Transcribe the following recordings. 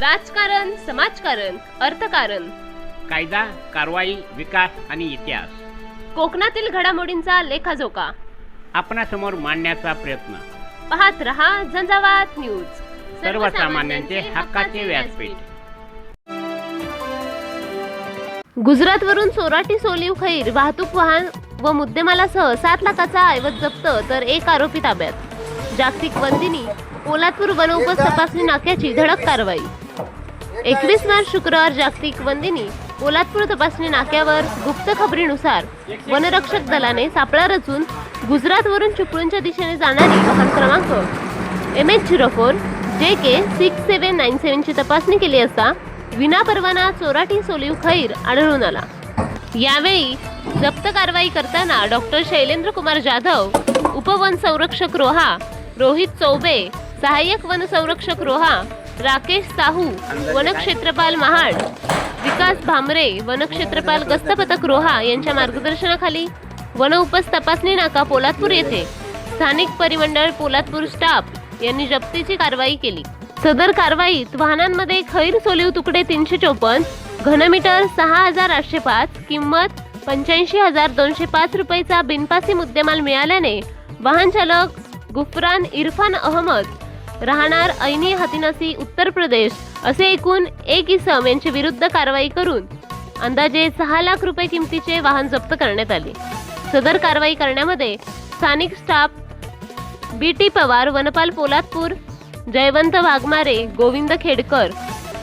राजकारण समाजकारण अर्थकारण. कायदा कारवाई विकास आणि इतिहास. कोकणातील घडामोडींचा लेखाजोखा. आपणासमोर मांडण्याचा प्रयत्न. पाहत रहा झंझावात न्यूज. सर्वसामान्यांचे हक्काचे व्यासपीठ. गुजरातवरून सोराटी सोलिव खैर वाहतूक वाहन व मुद्देमालासह सात लाखाचा ऐवज जप्त तर एक आरोपी ताब्यात. जागतिक बंदिनी पोलादपूर वनोपज तपासणी नाक्याची धडक कारवाई. एकवीस मार्च शुक्रवार जागतिक वंदिनी पोलादपूर तपासणी नाक्यावर गुप्त खबरीनुसार वनरक्षक दलाने सापळा रचून गुजरातवरून चिपळूणच्या दिशेने जाणारी वाहन क्रमांक एम एच झिरो फोर जे के सिक्स सेवन नाईन सेवनची तपासणी केली असता विनापरवाना चोराटी सोलिव खैर आढळून आला. यावेळी जप्त कारवाई करताना डॉक्टर शैलेंद्र कुमार जाधव उपवन संरक्षक रोहा रोहित चौबे सहाय्यक वन संरक्षक रोहा राकेश साहू वनक्षेत्रपाल महाड विकास भामरे वनक्षेत्रपाल गस्तपथक रोहा यांच्या मार्गदर्शनाखाली वनउपस तपासणी नाका पोलादपूर येथे. स्थानिक परिमंडळ पोलादपूर स्टाफ यांनी जप्तीची कारवाई केली. सदर कारवाईत वाहनांमध्ये खैर सोलीव तुकडे तीनशे चोपन्न घनमीटर सहा हजार आठशे पाच किंमत पंच्याऐंशी हजार दोनशे पाच रुपयेचा बिनपासी मुद्देमाल मिळाल्याने वाहन चालक गुफरान इरफान अहमद राहणार ऐनी हातिनासी उत्तर प्रदेश असे एकूण एक इसम यांच्या विरुद्ध कारवाई करून अंदाजे सहा लाख रुपये किमतीचे वाहन जप्त करण्यात आले. सदर कारवाई करण्यामध्ये स्थानिक स्टाफ बी टी पवार वनपाल पोलादपूर जयवंत वाघमारे गोविंद खेडकर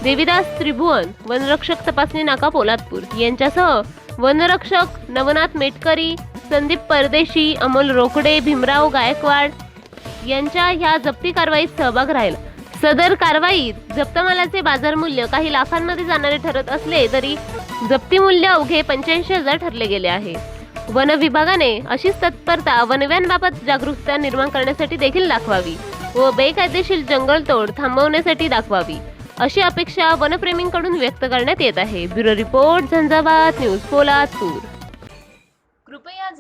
देविदास त्रिभुवन वनरक्षक तपासणी नाका पोलादपूर यांच्यासह वनरक्षक नवनाथ मेटकरी संदीप परदेशी अमोल रोकडे भीमराव गायकवाड यांच्या ह्या जप्ती कारवाईत सहभाग राहील. सदर कारवाईत जप्तमालाचे बाजार मूल्य काही लाखांमध्ये जाणारे ठरत असले तरी जप्ती मूल्य अवघे पंच्याऐंशी हजार ठरले गेले आहे. वन विभागाने अशीच तत्परता वनव्यांबाबत जागरूकता निर्माण करण्यासाठी देखील दाखवावी व बेकायदेशीर जंगलतोड थांबवण्यासाठी दाखवावी अशी अपेक्षा वनप्रेमींकडून व्यक्त करण्यात येत आहे. Bureau report Jhanjhavat news Poladpur.